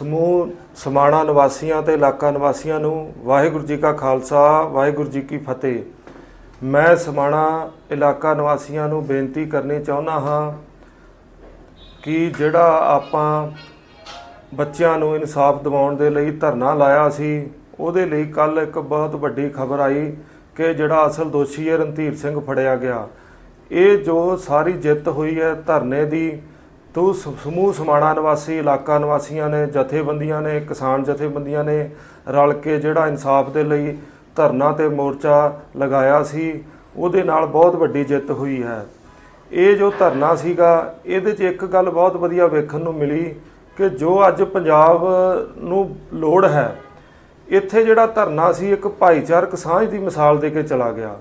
ਸਮੂਹ ਸਮਾਣਾ ਨਿਵਾਸੀਆਂ ਤੇ ਇਲਾਕਾ ਨਿਵਾਸੀਆਂ ਨੂੰ ਵਾਹਿਗੁਰੂ ਜੀ ਕਾ ਖਾਲਸਾ, ਵਾਹਿਗੁਰੂ ਜੀ ਕੀ ਫਤਿਹ। ਮੈਂ ਸਮਾਣਾ ਇਲਾਕਾ ਨਿਵਾਸੀਆਂ ਨੂੰ ਬੇਨਤੀ ਕਰਨੀ ਚਾਹੁੰਦਾ ਹਾਂ ਕਿ ਜਿਹੜਾ ਆਪਾਂ ਬੱਚਿਆਂ ਨੂੰ ਇਨਸਾਫ ਦਿਵਾਉਣ ਦੇ ਲਈ ਧਰਨਾ ਲਾਇਆ ਸੀ, ਉਹਦੇ ਲਈ ਕੱਲ ਇੱਕ ਬਹੁਤ ਵੱਡੀ ਖਬਰ ਆਈ ਕਿ ਜਿਹੜਾ ਅਸਲ ਦੋਸ਼ੀ ਹੈ ਰਣਧੀਰ ਸਿੰਘ ਫੜਿਆ ਗਿਆ। ਇਹ ਜੋ ਸਾਰੀ ਜਿੱਤ ਹੋਈ ਹੈ ਧਰਨੇ ਦੀ ਤੋ ਸਮੂਹ ਸਮਾਣਾ ਨਿਵਾਸੀ, ਇਲਾਕਾ ਨਿਵਾਸੀਆਂ ਨੇ, ਜਥੇਬੰਦੀਆਂ ਨੇ, ਕਿਸਾਨ ਜਥੇਬੰਦੀਆਂ ਨੇ ਰਲ ਕੇ ਜਿਹੜਾ ਇਨਸਾਫ ਦੇ ਲਈ ਧਰਨਾ ਤੇ ਮੋਰਚਾ ਲਗਾਇਆ ਸੀ, ਉਹਦੇ ਨਾਲ ਬਹੁਤ ਵੱਡੀ ਜਿੱਤ ਹੋਈ ਹੈ। ਇਹ ਜੋ ਧਰਨਾ ਸੀਗਾ, ਇਹਦੇ 'ਚ ਇੱਕ ਗੱਲ ਬਹੁਤ ਵਧੀਆ ਵੇਖਣ ਨੂੰ ਮਿਲੀ ਕਿ ਜੋ ਅੱਜ ਪੰਜਾਬ ਨੂੰ ਲੋੜ ਹੈ, ਇੱਥੇ ਜਿਹੜਾ ਧਰਨਾ ਸੀ, ਇੱਕ ਭਾਈਚਾਰਕ ਸਾਂਝ ਦੀ ਮਿਸਾਲ ਦੇ ਕੇ ਚਲਾ ਗਿਆ।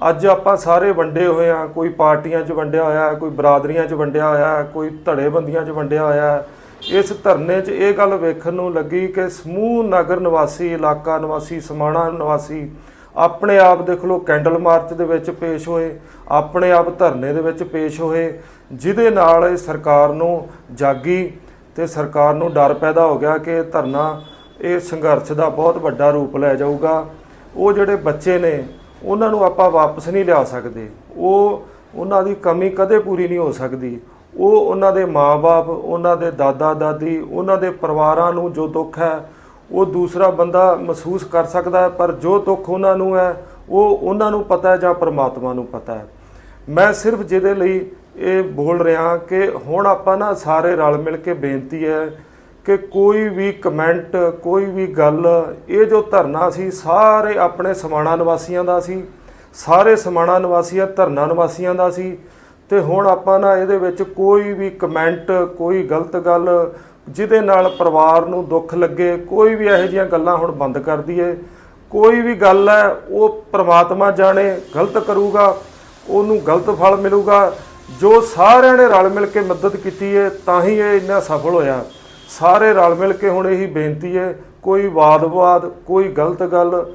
ਅੱਜ ਆਪਾਂ ਸਾਰੇ ਵੰਡੇ ਹੋਏ ਆ, ਕੋਈ ਪਾਰਟੀਆਂ 'ਚ ਵੰਡਿਆ ਹੋਇਆ, ਕੋਈ ਬਰਾਦਰੀਆਂ 'ਚ ਵੰਡਿਆ ਹੋਇਆ, ਕੋਈ ਧੜੇਬੰਦੀਆਂ 'ਚ ਵੰਡਿਆ ਹੋਇਆ। ਇਸ ਧਰਨੇ 'ਚ ਇਹ ਗੱਲ ਵੇਖਣ ਨੂੰ ਲੱਗੀ ਕਿ ਸਮੂਹ ਨਗਰ ਨਿਵਾਸੀ, ਇਲਾਕਾ ਨਿਵਾਸੀ, ਸਮਾਣਾ ਨਿਵਾਸੀ ਆਪਣੇ ਆਪ ਦੇਖ ਲਓ ਕੈਂਡਲ ਮਾਰਚ ਦੇ ਵਿੱਚ ਪੇਸ਼ ਹੋਏ, ਆਪਣੇ ਆਪ ਧਰਨੇ ਦੇ ਵਿੱਚ ਪੇਸ਼ ਹੋਏ, ਜਿਹਦੇ ਨਾਲ ਇਹ ਸਰਕਾਰ ਨੂੰ ਜਾਗੀ ਤੇ ਸਰਕਾਰ ਨੂੰ ਡਰ ਪੈਦਾ ਹੋ ਗਿਆ ਕਿ ਇਹ ਧਰਨਾ, ਇਹ ਸੰਘਰਸ਼ ਦਾ ਬਹੁਤ ਵੱਡਾ ਰੂਪ ਲੈ ਜਾਊਗਾ। ਉਹ ਜਿਹੜੇ ਬੱਚੇ ਨੇ ਉਹਨਾਂ ਨੂੰ ਆਪਾਂ ਵਾਪਸ ਨਹੀਂ ਲਿਆ ਸਕਦੇ। ਉਹ ਉਹਨਾਂ ਦੀ ਕਮੀ ਕਦੇ ਪੂਰੀ ਨਹੀਂ ਹੋ ਸਕਦੀ। ਉਹ ਉਹਨਾਂ ਦੇ ਮਾਪੇ ਉਹਨਾਂ ਦੇ ਦਾਦਾ ਦਾਦੀ ਉਹਨਾਂ ਦੇ ਪਰਿਵਾਰਾਂ ਨੂੰ ਜੋ ਦੁੱਖ ਹੈ, ਉਹ ਦੂਸਰਾ ਬੰਦਾ ਮਹਿਸੂਸ ਕਰ ਸਕਦਾ ਹੈ, ਪਰ ਜੋ ਦੁੱਖ ਉਹਨਾਂ ਨੂੰ ਹੈ, ਉਹ ਉਹਨਾਂ ਨੂੰ ਪਤਾ ਹੈ ਜਾਂ ਪਰਮਾਤਮਾ ਨੂੰ ਪਤਾ ਹੈ। ਮੈਂ ਸਿਰਫ ਜਿਹਦੇ ਲਈ ਇਹ ਬੋਲ ਰਿਹਾ ਕਿ ਹੁਣ ਆਪਾਂ ਨਾ ਸਾਰੇ ਰਲ ਮਿਲ ਕੇ ਬੇਨਤੀ ਹੈ ਕਿ ਕੋਈ ਵੀ ਕਮੈਂਟ, ਕੋਈ ਵੀ ਗੱਲ, ਇਹ ਜੋ ਧਰਨਾ ਸੀ, ਸਾਰੇ ਆਪਣੇ ਸਮਾਣਾ ਨਿਵਾਸੀਆਂ ਦਾ ਸੀ, ਸਾਰੇ ਸਮਾਣਾ ਨਿਵਾਸੀਆਂ ਧਰਨਾ ਨਿਵਾਸੀਆਂ ਦਾ ਸੀ। ਤੇ ਹੁਣ ਆਪਾਂ ਨਾ ਇਹਦੇ ਵਿੱਚ ਕੋਈ ਵੀ ਕਮੈਂਟ, ਕੋਈ ਗਲਤ ਗੱਲ, ਜਿਹਦੇ ਨਾਲ ਪਰਿਵਾਰ ਨੂੰ ਦੁੱਖ ਲੱਗੇ, ਕੋਈ ਵੀ ਇਹੋ ਜਿਹੀਆਂ ਗੱਲਾਂ ਹੁਣ ਬੰਦ ਕਰ ਦਈਏ। ਕੋਈ ਵੀ ਗੱਲ ਹੈ, ਉਹ ਪ੍ਰਮਾਤਮਾ ਜਾਣੇ, ਗਲਤ ਕਰੂਗਾ, ਉਹਨੂੰ ਗਲਤ ਫਲ ਮਿਲੂਗਾ। ਜੋ ਸਾਰਿਆਂ ਨੇ ਰਲ ਮਿਲ ਕੇ ਮਦਦ ਕੀਤੀ ਹੈ ਤਾਂ ਹੀ ਇਹ ਇੰਨਾ ਸਫਲ ਹੋਇਆ। ਸਾਰੇ ਰਲ ਮਿਲ ਕੇ ਹੁਣ ਇਹੀ ਬੇਨਤੀ ਹੈ, ਕੋਈ ਵਾਦ-ਵਿਵਾਦ, ਕੋਈ ਗਲਤ ਗੱਲ,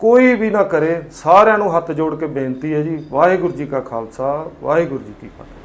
ਕੋਈ ਵੀ ਨਾ ਕਰੇ, ਸਾਰਿਆਂ ਨੂੰ ਹੱਥ ਜੋੜ ਕੇ ਬੇਨਤੀ ਹੈ ਜੀ, ਵਾਹਿਗੁਰੂ ਜੀ ਕਾ ਖਾਲਸਾ, ਵਾਹਿਗੁਰੂ ਜੀ ਕੀ ਫਤਿਹ।